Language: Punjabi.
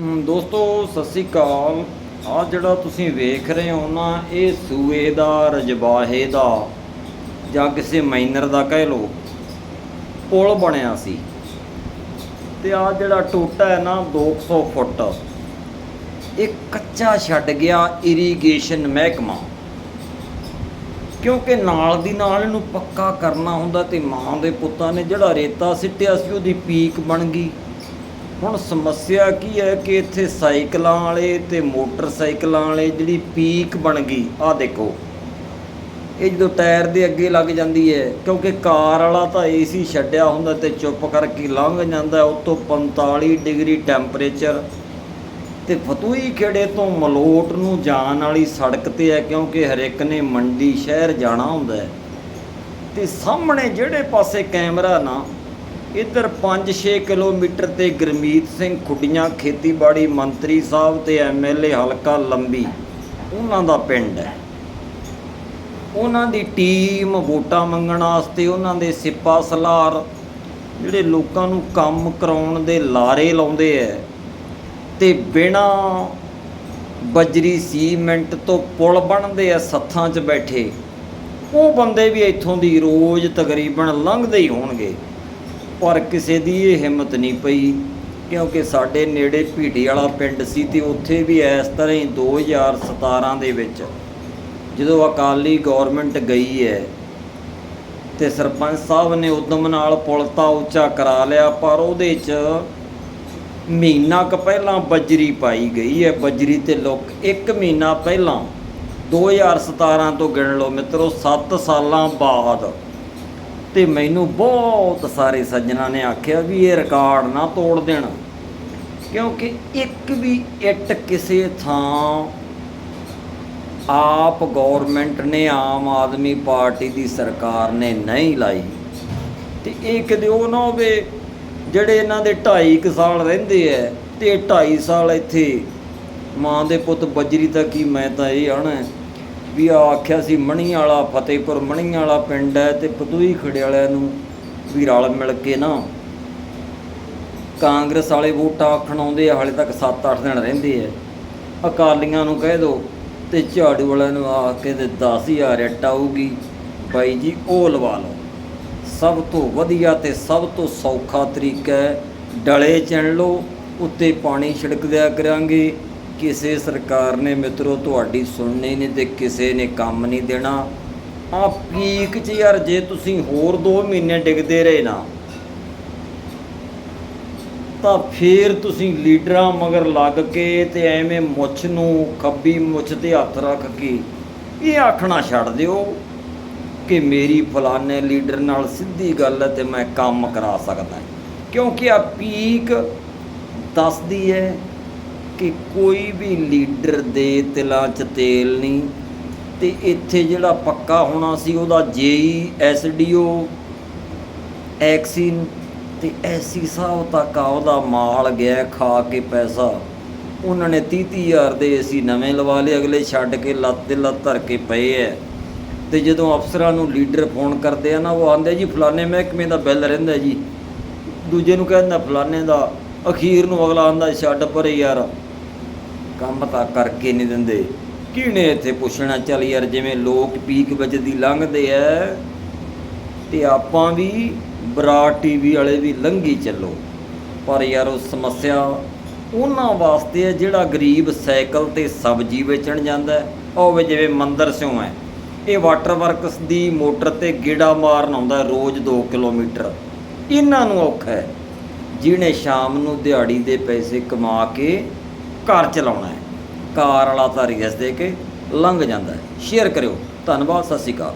ਦੋਸਤੋ, ਸਤਿ ਸ੍ਰੀ ਅਕਾਲ। ਆ ਜਿਹੜਾ ਤੁਸੀਂ ਵੇਖ ਰਹੇ ਹੋ ਨਾ, ਇਹ ਸੂਏ ਦਾ ਰਜਬਾਹੇ ਦਾ, ਜਾਂ ਕਿਸੇ ਮਾਈਨਰ ਦਾ ਕਹਿ ਲਓ, ਪੁਲ ਬਣਿਆ ਸੀ। ਤੇ ਆ ਜਿਹੜਾ ਟੋਟਾ ਹੈ ਨਾ 200 ਫੁੱਟ, ਇਹ ਕੱਚਾ ਛੱਡ ਗਿਆ ਇਰੀਗੇਸ਼ਨ ਮਹਿਕਮਾ। ਕਿਉਂਕਿ ਨਾਲ ਦੀ ਨਾਲ ਇਹਨੂੰ ਪੱਕਾ ਕਰਨਾ ਹੁੰਦਾ ਤੇ ਮਾਂ ਦੇ ਪੁੱਤਾਂ ਨੇ ਜਿਹੜਾ ਰੇਤਾ ਸਿੱਟਿਆ ਸੀ, ਉਹਦੀ ਪੀਕ ਬਣ ਗਈ। ਹੁਣ ਸਮੱਸਿਆ ਕੀ ਹੈ ਕਿ ਇੱਥੇ ਸਾਈਕਲਾਂ ਵਾਲੇ ਤੇ ਮੋਟਰਸਾਈਕਲਾਂ ਵਾਲੇ ਜਿਹੜੀ ਪੀਕ ਬਣ ਗਈ, ਆਹ ਦੇਖੋ। ਇਹ ਜਦੋਂ ਟਾਇਰ ਦੇ ਅੱਗੇ ਲੱਗ ਜਾਂਦੀ ਹੈ, ਕਿਉਂਕਿ ਕਾਰ ਵਾਲਾ ਤਾਂ ਏਸੀ ਛੱਡਿਆ ਹੁੰਦਾ ਤੇ ਚੁੱਪ ਕਰਕੇ ਲੰਘ ਜਾਂਦਾ ਉਤੋਂ 45 ਡਿਗਰੀ ਟੈਂਪਰੇਚਰ ਤੇ ਫਤੂਈ ਖੇੜੇ ਤੋਂ ਮਲੋਟ ਨੂੰ ਜਾਣ ਵਾਲੀ ਸੜਕ ਤੇ ਹੈ, ਕਿਉਂਕਿ ਹਰ ਇੱਕ ਨੇ ਮੰਡੀ ਸ਼ਹਿਰ ਜਾਣਾ ਹੁੰਦਾ ਹੈ। ਤੇ ਸਾਹਮਣੇ ਜਿਹੜੇ ਪਾਸੇ ਕੈਮਰਾ ਨਾ ਇੱਧਰ 5-6 ਕਿਲੋਮੀਟਰ ਤੇ ਗੁਰਮੀਤ ਸਿੰਘ ਖੁੱਡੀਆਂ ਖੇਤੀਬਾੜੀ ਮੰਤਰੀ ਸਾਹਿਬ ਤੇ ਐਮਐਲਏ ਹਲਕਾ ਲੰਬੀ, ਉਹਨਾਂ ਦਾ ਪਿੰਡ ਹੈ। ਉਹਨਾਂ ਦੀ ਟੀਮ ਵੋਟਾਂ ਮੰਗਣ ਵਾਸਤੇ ਉਹਨਾਂ ਦੇ ਸਿੱਪਾ ਸਲਾਰ, ਜਿਹੜੇ ਲੋਕਾਂ ਨੂੰ ਕੰਮ ਕਰਾਉਣ ਦੇ ਲਾਰੇ ਲਾਉਂਦੇ ਐ, ਤੇ ਬਿਨਾ ਬਜਰੀ ਸੀਮੈਂਟ ਤੋਂ ਪੁਲ ਬਣਦੇ ਆ ਸੱਥਾਂ 'ਚ ਬੈਠੇ। ਉਹ ਬੰਦੇ ਵੀ ਇੱਥੋਂ ਦੀ ਰੋਜ਼ ਤਕਰੀਬਨ ਲੰਘਦੇ ਹੀ ਹੋਣਗੇ। ਪਰ ਕਿਸੇ ਦੀ ਇਹ ਹਿੰਮਤ ਨਹੀਂ ਪਈ, ਕਿਉਂਕਿ ਸਾਡੇ ਨੇੜੇ ਭੀੜੀ ਵਾਲਾ ਪਿੰਡ ਸੀ ਤੇ ਉੱਥੇ ਵੀ ਇਸ ਤਰ੍ਹਾਂ ਹੀ 2017 ਦੇ ਵਿੱਚ ਜਦੋਂ ਅਕਾਲੀ ਗਵਰਨਮੈਂਟ ਗਈ ਹੈ ਤੇ ਸਰਪੰਚ ਸਾਹਿਬ ਨੇ ਉਦਮ ਨਾਲ ਪੁਲ ਤਾਂ ਉੱਚਾ ਕਰਾ ਲਿਆ, ਪਰ ਉਹਦੇ 'ਚ ਮਹੀਨਾ ਕੁ ਪਹਿਲਾਂ ਬਜਰੀ ਪਾਈ ਗਈ ਹੈ। ਬਜਰੀ ਤੇ ਲੋਕ ਇੱਕ ਮਹੀਨਾ ਪਹਿਲਾਂ 2017 ਤੋਂ ਗਿਣ ਲਓ ਮਿੱਤਰੋ 7 ਸਾਲਾਂ ਬਾਅਦ ਤੇ ਮੈਨੂੰ ਬਹੁਤ ਸਾਰੇ ਸੱਜਣਾ ਨੇ ਆਖਿਆ ਵੀ ਇਹ ਰਿਕਾਰਡ ਨਾ ਤੋੜ ਦੇਣ। ਕਿਉਂਕਿ ਇੱਕ ਵੀ ਇੱਟ ਕਿਸੇ ਥਾਂ ਆਪ ਗਵਰਨਮੈਂਟ ਨੇ, ਆਮ ਆਦਮੀ ਪਾਰਟੀ ਦੀ ਸਰਕਾਰ ਨੇ ਨਹੀਂ ਲਾਈ। ਤੇ ਇਹ ਕਦੇ ਉਹ ਨਾ ਹੋਵੇ ਜਿਹੜੇ ਇਹਨਾਂ ਦੇ 2.5 ਕੁ ਸਾਲ ਰਹਿੰਦੇ ਐ ਤੇ 2.5 ਸਾਲ ਇੱਥੇ ਮਾਂ ਦੇ ਪੁੱਤ ਬਜਰੀ ਤਾਂ ਕੀ ਮੈਂ ਤਾਂ ਇਹ ਆਣਾ ਵੀ ਆ ਆਖਿਆ ਸੀ ਮਣੀ ਵਾਲਾ ਫਤਿਹਪੁਰ ਮਣੀ ਵਾਲਾ ਪਿੰਡ ਹੈ ਤੇ ਪਤੂਈ ਖੜੇ ਵਾਲਿਆਂ ਨੂੰ ਵੀ ਰਲ ਮਿਲ ਕੇ ਨਾ ਕਾਂਗਰਸ ਵਾਲੇ ਵੋਟਾਂ ਆਖਣ ਆਉਂਦੇ ਆ, ਹਾਲੇ ਤੱਕ 7-8 ਦਿਨ ਰਹਿੰਦੇ ਆ। ਅਕਾਲੀਆਂ ਨੂੰ ਕਹਿ ਦਿਓ ਤੇ ਝਾੜੂ ਵਾਲਿਆਂ ਨੂੰ ਆ ਕੇ ਤੇ 10000 ਰੈਟ ਆਊਗੀ। ਬਾਈ ਜੀ, ਉਹ ਲਵਾ ਲਓ। ਸਭ ਤੋਂ ਵਧੀਆ ਤੇ ਸਭ ਤੋਂ ਸੌਖਾ ਤਰੀਕਾ ਹੈ, ਡਲੇ ਚਿਣ ਲਓ, ਉੱਤੇ ਪਾਣੀ ਛਿੜਕ ਦਿਆ ਕਰਾਂਗੇ। ਕਿਸੇ ਸਰਕਾਰ ਨੇ ਮਿੱਤਰੋ ਤੁਹਾਡੀ ਸੁਣਨੀ ਨਹੀਂ ਤੇ ਕਿਸੇ ਨੇ ਕੰਮ ਨਹੀਂ ਦੇਣਾ। ਆ ਪੀਕ 'ਚ ਯਾਰ ਜੇ ਤੁਸੀਂ ਹੋਰ 2 ਮਹੀਨੇ ਡਿੱਗਦੇ ਰਹੇ ਨਾ, ਤਾਂ ਫੇਰ ਤੁਸੀਂ ਲੀਡਰਾਂ ਮਗਰ ਲੱਗ ਕੇ ਤੇ ਐਵੇਂ ਮੁੱਛ ਨੂੰ ਖੱਬੀ ਮੁੱਛ ਤੇ ਹੱਥ ਰੱਖ ਕੇ ਇਹ ਆਖਣਾ ਛੱਡ ਦਿਓ ਕਿ ਮੇਰੀ ਫਲਾਣੇ ਲੀਡਰ ਨਾਲ ਸਿੱਧੀ ਗੱਲ ਹੈ ਤੇ ਮੈਂ ਕੰਮ ਕਰਾ ਸਕਦਾ। ਕਿਉਂਕਿ ਆ ਪੀਕ ਦੱਸਦੀ ਹੈ ਕਿ ਕੋਈ ਵੀ ਲੀਡਰ ਦੇ ਤਿਲਾਂ 'ਚ ਤੇਲ ਨਹੀਂ। ਤੇ ਇੱਥੇ ਜਿਹੜਾ ਪੱਕਾ ਹੋਣਾ ਸੀ, ਉਹਦਾ ਜੇਈ ਐਸਡੀਓ ਐਕਸਿਨ ਤੇ ਐਸੀ ਸਾਹਿਬ ਤੱਕ ਆ, ਉਹਦਾ ਮਾਲ ਗਿਆ ਖਾ ਕੇ ਪੈਸਾ। ਉਹਨਾਂ ਨੇ 30 ਹਜ਼ਾਰ ਦੇ ਏਸੀ ਨਵੇਂ ਲਵਾ ਲਏ, ਅਗਲੇ ਛੱਡ ਕੇ ਲੱਤ ਤੇ ਲੱਤ ਧਰ ਕੇ ਪਏ ਐ। ਤੇ ਜਦੋਂ ਅਫਸਰਾਂ ਨੂੰ ਲੀਡਰ ਫੋਨ ਕਰਦੇ ਆ ਨਾ, ਉਹ ਆਂਦੇ ਜੀ, ਫਲਾਣੇ ਮਹਿਕਮੇ ਦਾ ਬਿੱਲ ਰਹਿੰਦਾ ਜੀ। ਦੂਜੇ ਨੂੰ ਕਹਿੰਦਾ, ਫਲਾਣੇ ਦਾ, ਅਖੀਰ ਨੂੰ ਅਗਲਾ ਆਂਦਾ, ਛੱਡ ਪਰੇ ਯਾਰ। ਕੰਮ ਤਾਂ ਕਰਕੇ ਨਹੀਂ ਦਿੰਦੇ। ਕਿਹਨੇ ਇੱਥੇ ਪੁੱਛਣਾ, ਚੱਲ ਯਾਰ ਜਿਵੇਂ ਲੋਕ ਪੀਕ ਵਿੱਚ ਦੀ ਲੰਘਦੇ ਐ, ਤੇ ਆਪਾਂ ਵੀ ਬਰਾ ਟੀਵੀ ਵਾਲੇ ਵੀ ਲੰਘੀ ਚੱਲੋ। ਪਰ ਯਾਰ ਉਹ ਸਮੱਸਿਆ ਉਹਨਾਂ ਵਾਸਤੇ ਹੈ ਜਿਹੜਾ ਗਰੀਬ ਸਾਈਕਲ ਤੇ ਸਬਜ਼ੀ ਵੇਚਣ ਜਾਂਦਾ ਹੈ ਉਹ ਜਿਵੇਂ ਮੰਦਰ ਸਿਉ ਹੈ ਇਹ ਵਾਟਰ ਵਰਕਸ ਦੀ ਮੋਟਰ ਤੇ ਗੇੜਾ ਮਾਰਨ ਆਉਂਦਾ ਰੋਜ਼ 2 ਕਿਲੋਮੀਟਰ। ਇਹਨਾਂ ਨੂੰ ਔਖਾ ਹੈ ਜਿਹਨੇ ਸ਼ਾਮ ਨੂੰ ਦਿਹਾੜੀ ਦੇ ਪੈਸੇ ਕਮਾ ਕੇ ਘਰ ਚਲਾਉਣਾ ਹੈ। ਕਾਰ ਵਾਲਾ ਤਾਂ ਰਿਸ ਦੇ ਕੇ ਲੰਘ ਜਾਂਦਾ ਹੈ। ਸ਼ੇਅਰ ਕਰਿਓ। ਧੰਨਵਾਦ, ਸਤਿ ਸ਼੍ਰੀ ਅਕਾਲ।